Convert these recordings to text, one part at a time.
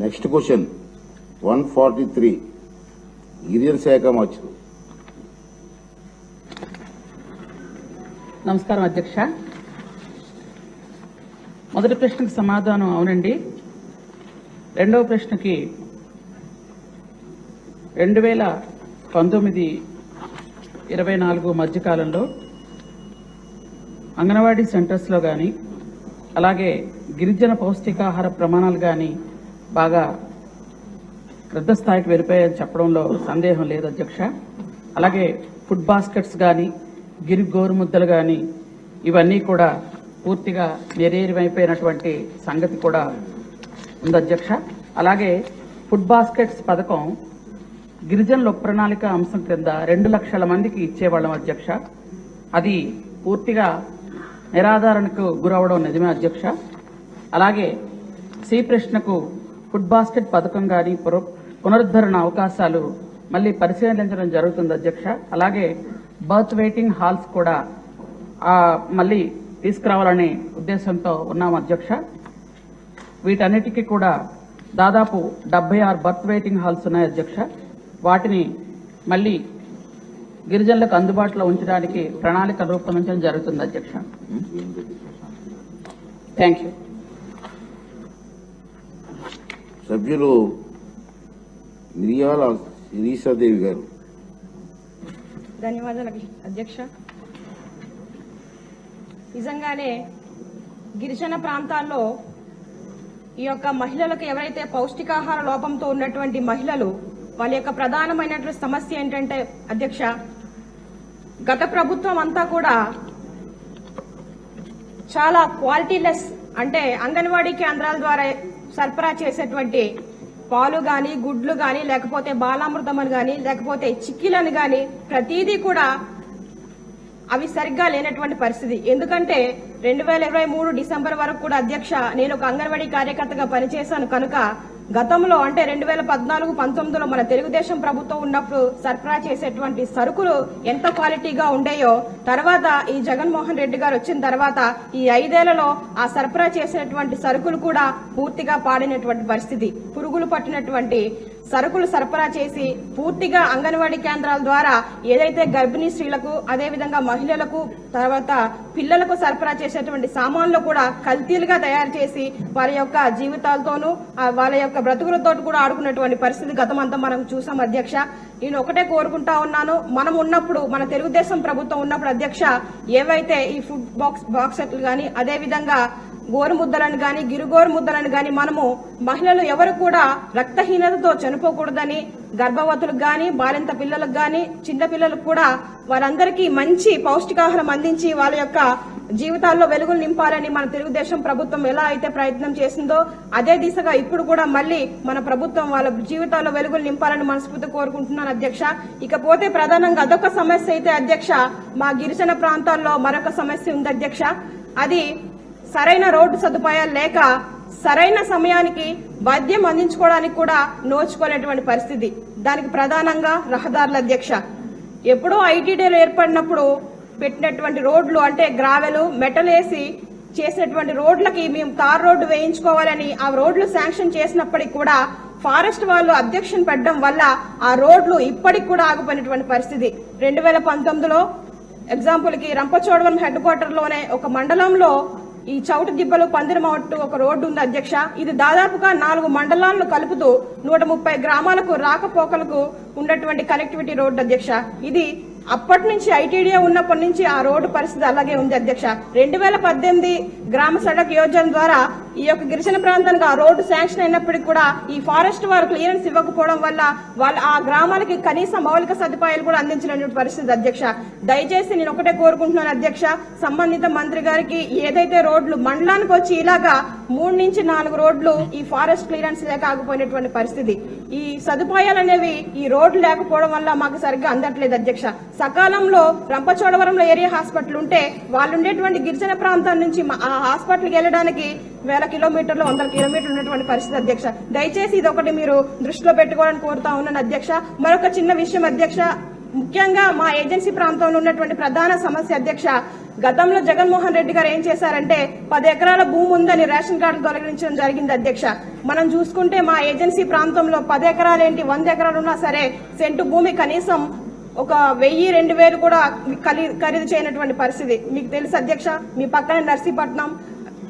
Next question. One forty three గిరిజన శాఖ మార్చు నమస్కారం అధ్యక్ష. మొదటి ప్రశ్నకు సమాధానం అవునండి. రెండవ ప్రశ్నకి రెండు వేల పంతొమ్మిది ఇరవై నాలుగు మధ్యకాలంలో అంగన్వాడీ సెంటర్స్లో కానీ అలాగే గిరిజన పౌష్టికాహార ప్రమాణాలు కానీ బాగా పెద్ద స్థాయికి వెళ్ళిపోయాయని చెప్పడంలో సందేహం లేదు అధ్యక్ష. అలాగే ఫుడ్ బాస్కెట్స్ కానీ గిరి గోరుముద్దలు కానీ ఇవన్నీ కూడా పూర్తిగా నిర్వీర్యమైపోయినటువంటి సంగతి కూడా ఉంది అధ్యక్ష. అలాగే ఫుడ్ బాస్కెట్స్ పథకం గిరిజనుల ప్రణాళిక అంశం క్రింద రెండు లక్షల మందికి ఇచ్చేవాళ్ళం అధ్యక్ష. అది పూర్తిగా నిరాధారణకు గురవడం నిజమే అధ్యక్ష. అలాగే శ్రీకృష్ణకు ఫుడ్ బాస్కెట్ పథకం కానీ పునరుద్ధరణ అవకాశాలు మళ్ళీ పరిశీలించడం జరుగుతుంది అధ్యక్ష. అలాగే బర్త్ వెయిటింగ్ హాల్స్ కూడా మళ్ళీ తీసుకురావాలనే ఉద్దేశంతో ఉన్నాం అధ్యక్ష. వీటన్నిటికీ కూడా దాదాపు డెబ్బై ఆరు బర్త్ వెయిటింగ్ హాల్స్ ఉన్నాయి అధ్యక్ష. వాటిని మళ్ళీ గిరిజనులకు అందుబాటులో ఉంచడానికి ప్రణాళిక రూపొందించడం జరుగుతుంది అధ్యక్ష. థ్యాంక్ యూ సభ్యులు మిరియాల శిరీషాదేవి గారు. ధన్యవాదాలు అధ్యక్ష. నిజంగానే గిరిజన ప్రాంతాల్లో ఈ యొక్క మహిళలకు ఎవరైతే పౌష్టికాహార లోపంతో ఉన్నటువంటి మహిళలు వాళ్ళ యొక్క ప్రధానమైనటువంటి సమస్య ఏంటంటే అధ్యక్ష గత ప్రభుత్వం అంతా కూడా చాలా క్వాలిటీలెస్ అంటే అంగన్వాడీ కేంద్రాల ద్వారా సరఫరా చేసేటువంటి పాలు గాని గుడ్లు గాని లేకపోతే బాలామృతం అని గాని లేకపోతే చిక్కిలను గాని ప్రతిదీ కూడా అవి సరిగ్గా లేనటువంటి పరిస్థితి. ఎందుకంటే రెండు వేల ఇరవై మూడు డిసెంబర్ వరకు కూడా అధ్యక్ష నేను ఒక అంగన్వాడీ కార్యకర్తగా పనిచేశాను కనుక గతంలో అంటే రెండు వేల పద్నాలుగు పంతొమ్మిదిలో మన తెలుగుదేశం ప్రభుత్వం ఉన్నప్పుడు సరఫరా చేసేటువంటి సరుకులు ఎంత క్వాలిటీగా ఉండేయో తర్వాత ఈ జగన్మోహన్ రెడ్డి గారు వచ్చిన తర్వాత ఈ ఐదేళ్ళలో ఆ సరఫరా చేసేటువంటి సరుకులు కూడా పూర్తిగా పాడినటువంటి పరిస్థితి. పురుగులు పట్టినటువంటి సరుకులు సరఫరా చేసి పూర్తిగా అంగన్వాడీ కేంద్రాల ద్వారా ఏదైతే గర్భిణీ స్త్రీలకు అదేవిధంగా మహిళలకు తర్వాత పిల్లలకు సరఫరా చేసేటువంటి సామాన్లు కూడా కల్తీలుగా తయారు చేసి వారి యొక్క జీవితాలతోనూ వాళ్ళ యొక్క బ్రతుకులతో కూడా ఆడుకున్నటువంటి పరిస్థితి గతమంతా మనం చూసాం అధ్యక్ష. నేను ఒకటే కోరుకుంటా ఉన్నాను మనం ఉన్నప్పుడు మన తెలుగుదేశం ప్రభుత్వం ఉన్నప్పుడు అధ్యక్ష ఏవైతే ఈ ఫుడ్ బాక్స్ బాక్సెట్లు కానీ అదేవిధంగా గోరుముద్దలను గోరు ముద్దలను గాని గిరుగోరు ముద్దలను గాని మనము మహిళలు ఎవరు కూడా రక్తహీనతతో చనిపోకూడదని గర్భవతులకు గాని బాలింత పిల్లలకు గాని చిన్న పిల్లలకు కూడా వారందరికీ మంచి పౌష్టికాహారం అందించి వాళ్ళ యొక్క జీవితాల్లో వెలుగులు నింపాలని మన తెలుగుదేశం ప్రభుత్వం ఎలా అయితే ప్రయత్నం చేసిందో అదే దిశగా ఇప్పుడు కూడా మళ్ళీ మన ప్రభుత్వం వాళ్ళ జీవితాల్లో వెలుగులు నింపాలని మనస్ఫూర్తి కోరుకుంటున్నాను అధ్యక్ష. ఇకపోతే ప్రధానంగా అదొక సమస్య అయితే అధ్యక్ష మా గిరిజన ప్రాంతాల్లో మరొక సమస్య ఉంది అధ్యక్ష. అది సరైన రోడ్డు సదుపాయాలు లేక సరైన సమయానికి వైద్యం అందించుకోవడానికి కూడా నోచుకోలేటువంటి పరిస్థితి. దానికి ప్రధానంగా రహదారుల అధ్యక్ష. ఎప్పుడో ఐటీడీలు ఏర్పడినప్పుడు పెట్టినటువంటి రోడ్లు అంటే గ్రావెలు మెటల్ వేసి చేసినటువంటి రోడ్లకి మేము తార్ రోడ్డు వేయించుకోవాలని ఆ రోడ్లు శాంక్షన్ చేసినప్పటికి కూడా ఫారెస్ట్ వాళ్ళు అబ్జెక్షన్ పెట్టడం వల్ల ఆ రోడ్లు ఇప్పటికి కూడా ఆగిపోయినటువంటి పరిస్థితి. రెండు వేల పంతొమ్మిదిలో ఎగ్జాంపుల్కి రంపచోడవరం హెడ్ క్వార్టర్లోనే ఒక మండలంలో ఈ చౌటు దిబ్బలు పందిరమట్టు ఒక రోడ్డు ఉంది అధ్యక్ష. ఇది దాదాపుగా నాలుగు మండలాలను కలుపుతూ నూట ముప్పై గ్రామాలకు రాకపోకలకు ఉన్నటువంటి కనెక్టివిటీ రోడ్డు అధ్యక్ష. ఇది అప్పటి నుంచి ఐటీడీఏ ఉన్నప్పటి నుంచి ఆ రోడ్డు పరిస్థితి అలాగే ఉంది అధ్యక్ష. రెండు వేల పద్దెనిమిది గ్రామ సడక్ యోజన ద్వారా ఈ యొక్క గిరిజన ప్రాంతానికి ఆ రోడ్డు శాంక్షన్ అయినప్పటికీ కూడా ఈ ఫారెస్ట్ వారు క్లియరెన్స్ ఇవ్వకపోవడం వల్ల వాళ్ళు ఆ గ్రామాలకి కనీస మౌలిక సదుపాయాలు కూడా అందించినటువంటి పరిస్థితి అధ్యక్ష. దయచేసి నేను ఒకటే కోరుకుంటున్నాను అధ్యక్ష సంబంధిత మంత్రి గారికి ఏదైతే రోడ్లు మండలానికి వచ్చి ఇలాగా మూడు నుంచి నాలుగు రోడ్లు ఈ ఫారెస్ట్ క్లియరెన్స్ లేక ఆగిపోయినటువంటి పరిస్థితి. ఈ సదుపాయాలు అనేవి ఈ రోడ్లు లేకపోవడం వల్ల మాకు సరిగ్గా అందట్లేదు అధ్యక్ష. సకాలంలో రంపచోడవరంలో ఏరియా హాస్పిటల్ ఉంటే వాళ్ళు ఉండేటువంటి గిరిజన ప్రాంతం నుంచి మా- ఆ హాస్పిటల్కి వెళ్ళడానికి వేల కిలోమీటర్లు వందల కిలోమీటర్లు ఉన్నటువంటి పరిస్థితి అధ్యక్ష. దయచేసి ఇది ఒకటి మీరు దృష్టిలో పెట్టుకోవాలని కోరుతా ఉన్నాను అధ్యక్ష. మరొక చిన్న విషయం అధ్యక్ష. ముఖ్యంగా మా ఏజెన్సీ ప్రాంతంలో ఉన్నటువంటి ప్రధాన సమస్య అధ్యక్ష గతంలో జగన్మోహన్ రెడ్డి గారు ఏం చేశారంటే పది ఎకరాల భూమి ఉందని రేషన్ కార్డు తొలగించడం జరిగింది అధ్యక్ష. మనం చూసుకుంటే మా ఏజెన్సీ ప్రాంతంలో పది ఎకరాలు ఏంటి వంద ఎకరాలు ఉన్నా సరే సెంటు భూమి కనీసం ఒక వెయ్యి రెండు వేలు కూడా ఖరీదు చేయనటువంటి పరిస్థితి. మీకు తెలుసు అధ్యక్ష మీ పక్కన నర్సీపట్నం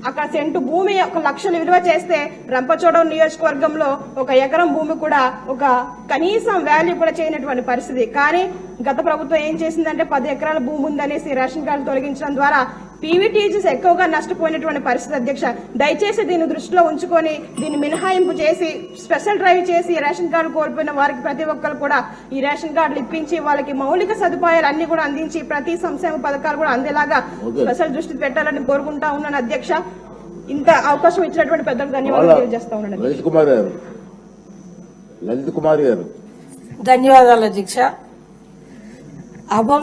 అక్కడ సెంటు భూమి ఒక లక్షలు విలువ చేస్తే రంపచోడవరం నియోజకవర్గంలో ఒక ఎకరం భూమి కూడా ఒక కనీసం వాల్యూ కూడా చేయనటువంటి పరిస్థితి. కానీ గత ప్రభుత్వం ఏం చేసిందంటే పది ఎకరాల భూమి ఉందనేసి రేషన్ కార్డు తొలగించడం ద్వారా పీవీటీజీస్ ఎక్కువగా నష్టపోయినటువంటి పరిస్థితి అధ్యక్ష. దయచేసి దీన్ని దృష్టిలో ఉంచుకొని దీన్ని మినహాయింపు చేసి స్పెషల్ డ్రైవ్ చేసి రేషన్ కార్డు కోల్పోయిన వారికి ప్రతి ఒక్కరు కూడా ఈ రేషన్ కార్డులు ఇప్పించి వాళ్ళకి మౌలిక సదుపాయాలు అన్ని కూడా అందించి ప్రతి సంక్షేమ పథకాలు కూడా అందేలాగా. స్పెషల్ దృష్టి పెట్టాలని కోరుకుంటా ఉన్నాను అధ్యక్ష. ఇంత అవకాశం ఇచ్చినటువంటి పెద్దలకు ధన్యవాదాలు తెలియజేస్తా ఉన్నాను లలిత్ కుమార్ గారు. లలిత్ కుమార్ గారు. ధన్యవాదాలు అధ్యక్ష. అభం